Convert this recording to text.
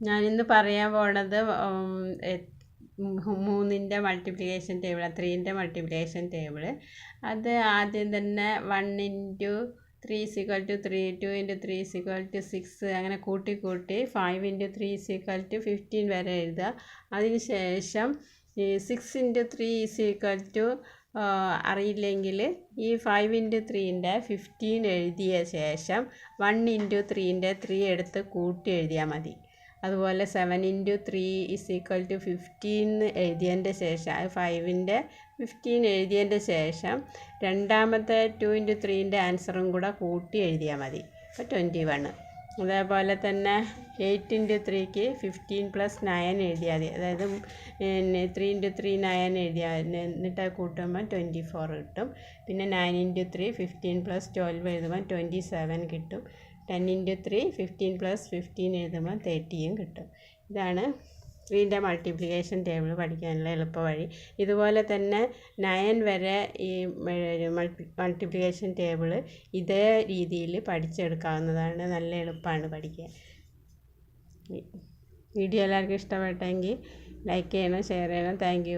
ഞാനിന്ന് പറയാൻ പോണത് മൂന്നിന്റെ മൾട്ടിപ്ലിക്കേഷൻ ടേബിൾ ത്രീന്റെ മൾട്ടിപ്ലിക്കേഷൻ ടേബിൾ അത് ആദ്യം തന്നെ one into three equal to three two into three equal to six അങ്ങനെ കൂട്ടി കൂട്ടി five into three equal to fifteen വരെ എഴുതുക. അതിന് ശേഷം ഈ six into three equal to അറിയില്ലെങ്കിൽ ഈ ഫൈവ് ഇന്റു ത്രീന്റെ ഫിഫ്റ്റീൻ എഴുതിയ ശേഷം വൺ ഇന്റു ത്രീന്റെ ത്രീ എടുത്ത് കൂട്ടി എഴുതിയാൽ മതി. അതുപോലെ seven into three is equal to fifteen എന്ന് എഴുതിയതിന്റെ ശേഷം അത് ഫൈവിന്റെ ഫിഫ്റ്റീൻ എഴുതിയതിന്റെ ശേഷം രണ്ടാമത്തെ ടു ഇന്റു ത്രീന്റെ ആൻസറും കൂടെ കൂട്ടി എഴുതിയാൽ മതി. അപ്പോൾ ട്വന്റി വൺ അതേപോലെ തന്നെ എയ്റ്റ് ഇന്റു ത്രീക്ക് ഫിഫ്റ്റീൻ പ്ലസ് നയൻ എഴുതിയാൽ മതി. അതായത് പിന്നെ ത്രീ ഇന്റു ത്രീ നയൻ എഴുതിയാൽ എന്നിട്ട് കൂട്ടുമ്പോൾ ട്വന്റി ഫോർ കിട്ടും. പിന്നെ nine into three fifteen plus twelve എഴുതുമ്പോൾ ട്വന്റി സെവൻ കിട്ടും. Ten into three fifteen plus fifteen എഴുതുമ്പോൾ തേർട്ടിയും കിട്ടും. ഇതാണ് ത്രീന്റെ മൾട്ടിപ്ലിക്കേഷൻ ടേബിൾ പഠിക്കാനുള്ള എളുപ്പ വഴി ഇതുപോലെ തന്നെ നയൻ വരെ ഈ മൾട്ടിപ്ലിക്കേഷൻ ടേബിൾ ഇതേ രീതിയിൽ പഠിച്ചെടുക്കാവുന്നതാണ്. നല്ല എളുപ്പമാണ് പഠിക്കാൻ. വീഡിയോ എല്ലാവർക്കും ഇഷ്ടപ്പെട്ടെങ്കിൽ ലൈക്ക് ചെയ്യണം ഷെയർ ചെയ്യണം. താങ്ക്